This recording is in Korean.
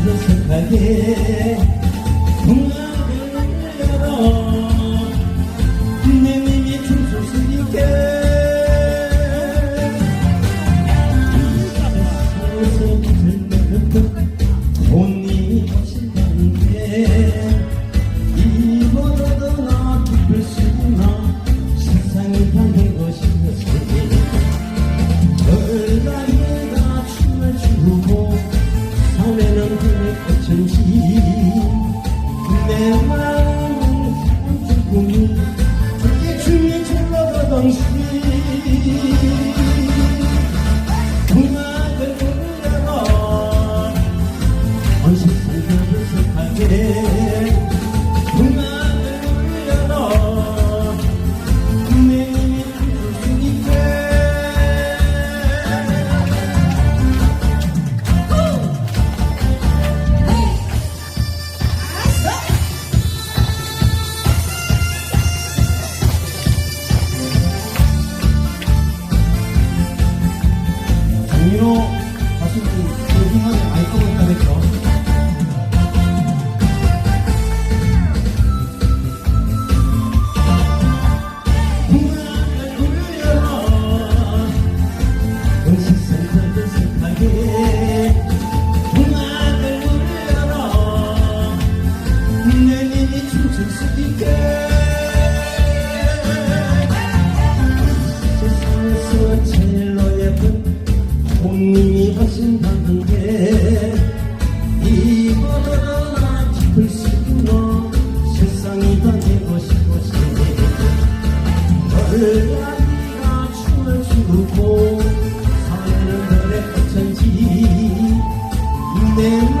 가득하게 풍악을 열어 내 님이 춤출 수 있게 서서 본인이 하신다는 게 이보다도 나 기쁠 수 있나 세상이 다닌 것이었으니 별나리가 춤을 추고 꽃은지 내 마음은 꿈이 그게 춤이 흘러가던 시 음악을 부르려고 온세 별나리가 춤을 추고 사는 별의 꽃천지 내